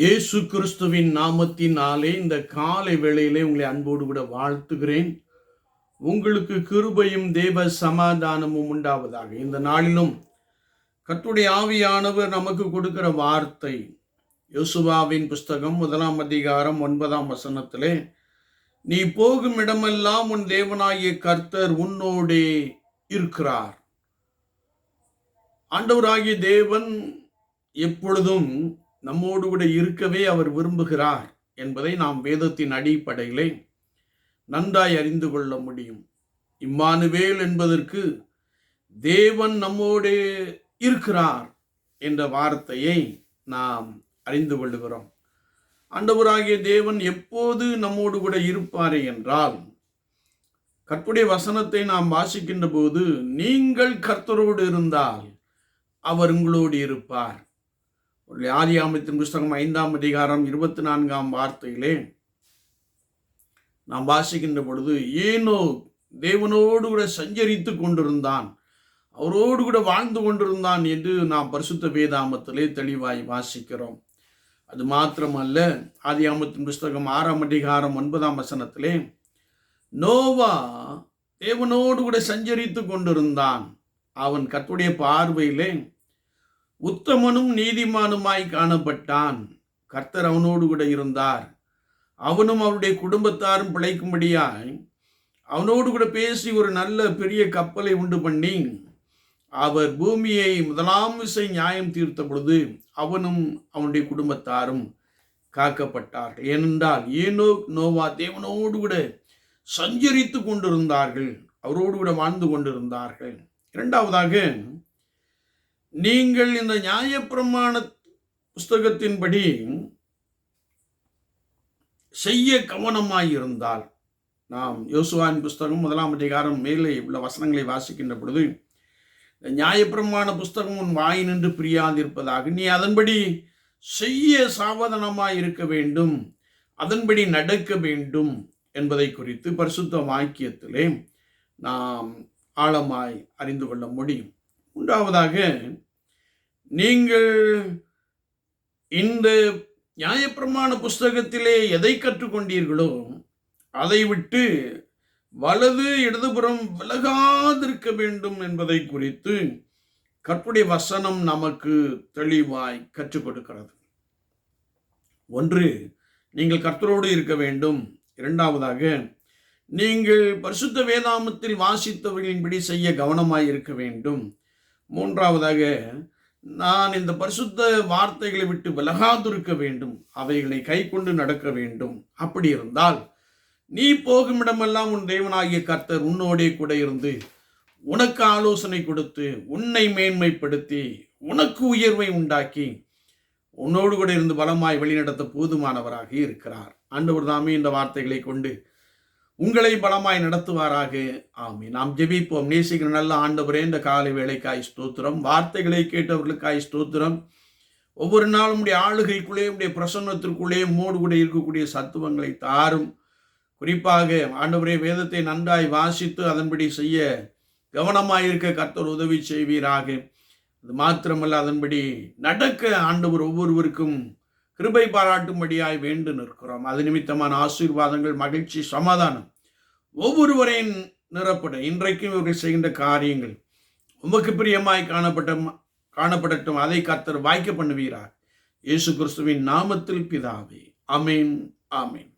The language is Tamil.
இயேசு கிறிஸ்துவின் நாமத்தினாலே இந்த காலை வேளையிலே உங்களை அன்போடு கூட வாழ்த்துகிறேன். உங்களுக்கு கிருபையும் தேவ சமாதானமும் உண்டாவதாக. இந்த நாளிலும் கத்துடைய ஆவியானவர் நமக்கு கொடுக்கிற வார்த்தை யோசுவாவின் புஸ்தகம் முதலாம் அதிகாரம் ஒன்பதாம் வசனத்திலே நீ போகும் இடமெல்லாம் உன் தேவனாகிய கர்த்தர் உன்னோடே இருக்கிறார். ஆண்டவராகிய தேவன் எப்பொழுதும் நம்மோடு கூட இருக்கவே அவர் விரும்புகிறார் என்பதை நாம் வேதத்தின் அடிப்படையிலே நன்றாய் அறிந்து கொள்ள முடியும். இம்மானுவேல் என்பதற்கு தேவன் நம்மோடு இருக்கிறார் என்ற வார்த்தையை நாம் அறிந்து கொள்ளுகிறோம். ஆண்டவராகிய தேவன் எப்போது நம்மோடு கூட இருப்பார் என்றால் கற்புடைய வசனத்தை நாம் வாசிக்கின்ற போது நீங்கள் கர்த்தரோடு இருந்தால் அவர் உங்களோடு இருப்பார். ஆதியாமத்தின் புஸ்தகம் ஐந்தாம் அதிகாரம் இருபத்தி நான்காம் வார்த்தையிலே நாம் வாசிக்கின்ற பொழுது ஏனோ தேவனோடு கூட சஞ்சரித்து கொண்டிருந்தான். அவரோடு கூட வாழ்ந்து கொண்டிருந்தான் என்று நாம் பரிசுத்த வேதாமத்திலே தெளிவாய் வாசிக்கிறோம். அது மாத்திரமல்ல ஆதியாமத்தின் புஸ்தகம் ஆறாம் அதிகாரம் ஒன்பதாம் வசனத்திலே நோவா தேவனோடு கூட சஞ்சரித்து கொண்டிருந்தான். அவன் கத்துடைய பார்வையிலே உத்தமனும் நீதிமானுமாய் காணப்பட்டான். கர்த்தர் அவனோடு கூட இருந்தார். அவனும் அவருடைய குடும்பத்தாரும் பிழைக்கும்படியாய் அவனோடு கூட பேசி ஒரு நல்ல பெரிய கப்பலை உண்டு பண்ணி அவர் பூமியை முதலாம் விசை நியாயம் தீர்த்த பொழுது அவனும் அவனுடைய குடும்பத்தாரும் காக்கப்பட்டார்கள் ஏனென்றால் ஏனோ நோவா தேவனோடு கூட சஞ்சரித்து கொண்டிருந்தார்கள். அவரோடு கூட வாழ்ந்து கொண்டிருந்தார்கள். இரண்டாவதாக நீங்கள் இந்த நியாயப்பிரமாண புஸ்தகத்தின்படி செய்ய கவனமாயிருந்தால் நாம் யோசுவான் புஸ்தகம் முதலாம் அதிகாரம் மேலே உள்ள வசனங்களை வாசிக்கின்ற பொழுது இந்த நியாயப்பிரமாண புஸ்தகம் உன் வாய் நின்று பிரியாதிருப்பதாக நீ அதன்படி செய்ய சாவதானமாய் இருக்க வேண்டும் அதன்படி நடக்க வேண்டும் என்பதை குறித்து பரிசுத்த வாக்கியத்திலே நாம் ஆழமாய் அறிந்து கொள்ள முடியும். மூன்றாவதாக நீங்கள் இந்த நியாயப்பிரமாண புஸ்தகத்திலே எதை கற்றுக்கொண்டீர்களோ அதை விட்டு வலது இடதுபுறம் விலகாதிருக்க வேண்டும் என்பதை குறித்து கற்புடைய வசனம் நமக்கு தெளிவாய் கற்றுக் கொடுக்கிறது ஒன்று நீங்கள் கர்த்தரோடு இருக்க வேண்டும். இரண்டாவதாக நீங்கள் பரிசுத்த வேதாமத்தில் வாசித்தவர்களின்படி செய்ய கவனமாய் இருக்க வேண்டும். மூன்றாவதாக நான் இந்த பரிசுத்த வார்த்தைகளை விட்டு விலகாதிருக்க வேண்டும் அவைகளை கை கொண்டு நடக்க வேண்டும். அப்படி இருந்தால் நீ போகும் இடமெல்லாம் உன் தேவனாகிய கர்த்தர் உன்னோடே கூட இருந்து உனக்கு ஆலோசனை கொடுத்து உன்னை மேன்மைப்படுத்தி உனக்கு உயர்வை உண்டாக்கி உன்னோடு கூட இருந்து பலமாய் வழிநடத்த போதுமானவராக இருக்கிறார். ஆண்டவர் தாமே இந்த வார்த்தைகளை கொண்டு உங்களை பலமாய் நடத்துவாராக. ஆமி நாம் ஜெபிப்போம். நேசிக்கிற நல்ல ஆண்டவரே இந்த காலை வேலைக்காய் ஸ்தோத்திரம். வார்த்தைகளை கேட்டவர்களுக்காய் ஸ்தோத்திரம். ஒவ்வொரு நாளும் உடைய ஆளுகைக்குள்ளே உடைய பிரசன்னத்திற்குள்ளே மோடு கூட இருக்கக்கூடிய சத்துவங்களை தாரும். குறிப்பாக ஆண்டவரே வேதத்தை நன்றாய் வாசித்து அதன்படி செய்ய கவனமாக இருக்க கர்த்தர் உதவி செய்வீராக. அது மாத்திரமல்ல அதன்படி நடக்க ஆண்டவர் ஒவ்வொருவருக்கும் கிருபை பாராட்டும்படியாய் வேண்டு நிற்கிறோம். அது நிமித்தமான ஆசீர்வாதங்கள் மகிழ்ச்சி சமாதானம் ஒவ்வொருவரையும் நிறப்பட இன்றைக்கும் இவர்கள் செய்கின்ற காரியங்கள் உமக்கு பிரியமாய் காணப்பட்ட காணப்படட்டும். அதை கர்த்தர் வாய்க்க பண்ணுவீரார். இயேசு கிறிஸ்துவின் நாமத்தில் பிதாவே. அமேன் ஆமேன்.